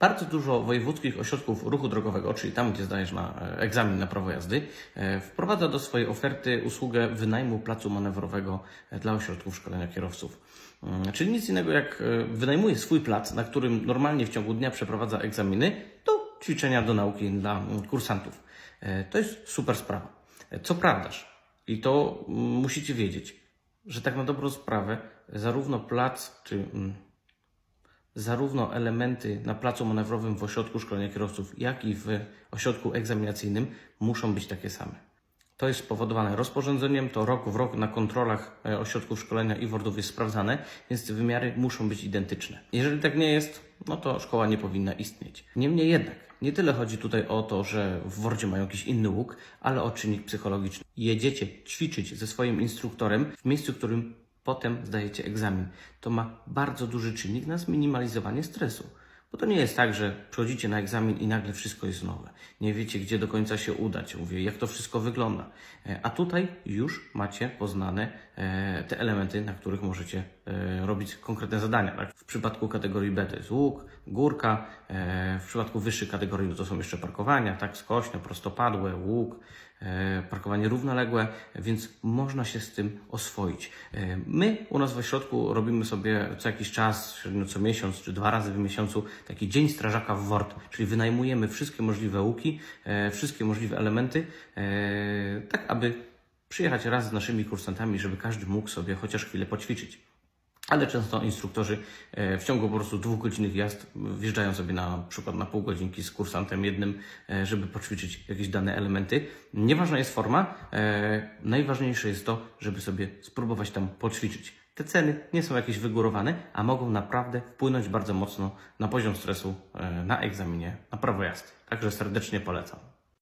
Bardzo dużo wojewódzkich ośrodków ruchu drogowego, czyli tam, gdzie zdajesz na e, egzamin na prawo jazdy, e, wprowadza do swojej oferty usługę wynajmu placu manewrowego e, dla ośrodków szkolenia kierowców. Mm, Czyli nic innego jak wynajmuje swój plac, na którym normalnie w ciągu dnia przeprowadza egzaminy do ćwiczenia do nauki dla mm, kursantów. To jest super sprawa. Co prawdaż, i to mm, musicie wiedzieć, że tak na dobrą sprawę, zarówno plac, czy zarówno elementy na placu manewrowym w ośrodku szkolenia kierowców, jak i w ośrodku egzaminacyjnym muszą być takie same. To jest spowodowane rozporządzeniem, to rok w rok na kontrolach e, ośrodków szkolenia i wordów jest sprawdzane, więc te wymiary muszą być identyczne. Jeżeli tak nie jest, no to szkoła nie powinna istnieć. Niemniej jednak, nie tyle chodzi tutaj o to, że w wordzie mają jakiś inny łuk, ale o czynnik psychologiczny. Jedziecie ćwiczyć ze swoim instruktorem w miejscu, w którym potem zdajecie egzamin. To ma bardzo duży czynnik na zminimalizowanie stresu. Bo to nie jest tak, że przychodzicie na egzamin i nagle wszystko jest nowe. Nie wiecie, gdzie do końca się udać. Mówię, jak to wszystko wygląda. E, A tutaj już macie poznane te elementy, na których możecie e, robić konkretne zadania. Tak? W przypadku kategorii B to jest łuk, górka. e, W przypadku wyższych kategorii to są jeszcze parkowania, tak, skośne, prostopadłe, łuk, e, parkowanie równoległe, więc można się z tym oswoić. E, My u nas w ośrodku robimy sobie co jakiś czas, średnio co miesiąc czy dwa razy w miesiącu, taki dzień strażaka w WORD, czyli wynajmujemy wszystkie możliwe łuki, e, wszystkie możliwe elementy, e, tak aby przyjechać raz z naszymi kursantami, żeby każdy mógł sobie chociaż chwilę poćwiczyć. Ale często instruktorzy e, w ciągu po prostu dwóch godzinnych jazd wjeżdżają sobie na przykład na pół godzinki z kursantem jednym, e, żeby poćwiczyć jakieś dane elementy. Nieważna jest forma, e, najważniejsze jest to, żeby sobie spróbować tam poćwiczyć. Te ceny nie są jakieś wygórowane, a mogą naprawdę wpłynąć bardzo mocno na poziom stresu na egzaminie na prawo jazdy. Także serdecznie polecam.